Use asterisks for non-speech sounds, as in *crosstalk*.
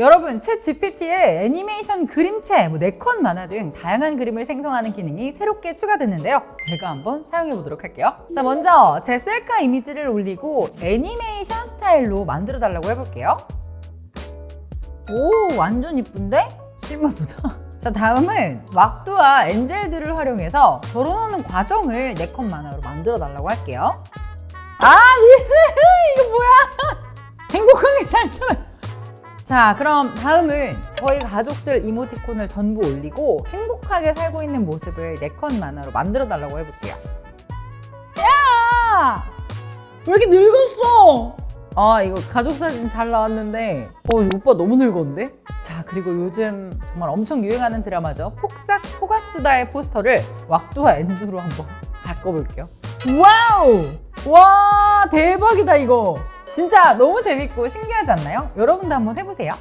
여러분, 챗 GPT에 애니메이션 그림체, 뭐 네컷 만화 등 다양한 그림을 생성하는 기능이 새롭게 추가됐는데요. 제가 한번 사용해 보도록 할게요. 자, 먼저 제 셀카 이미지를 올리고 애니메이션 스타일로 만들어 달라고 해볼게요. 오, 완전 이쁜데? 실물보다. *laughs* 자, 다음은 왁두와 엔젤들을 활용해서 결혼하는 과정을 네컷 만화로 만들어 달라고 할게요. 아, *laughs* 이거 뭐야? *laughs* 행복하게 잘 살아요. 자, 그럼 다음은 저희 가족들 이모티콘을 전부 올리고 행복하게 살고 있는 모습을 네컷 만화로 만들어 달라고 해볼게요. 야! 왜 이렇게 늙었어? 아, 이거 가족 사진 잘 나왔는데, 어, 이 오빠 너무 늙었는데? 자, 그리고 요즘 정말 엄청 유행하는 드라마죠. 폭삭 소가수다의 포스터를 왁두와 엔두로 한번 *laughs* 바꿔볼게요. 와우! 와, 대박이다, 이거. 진짜 너무 재밌고 신기하지 않나요? 여러분도 한번 해보세요.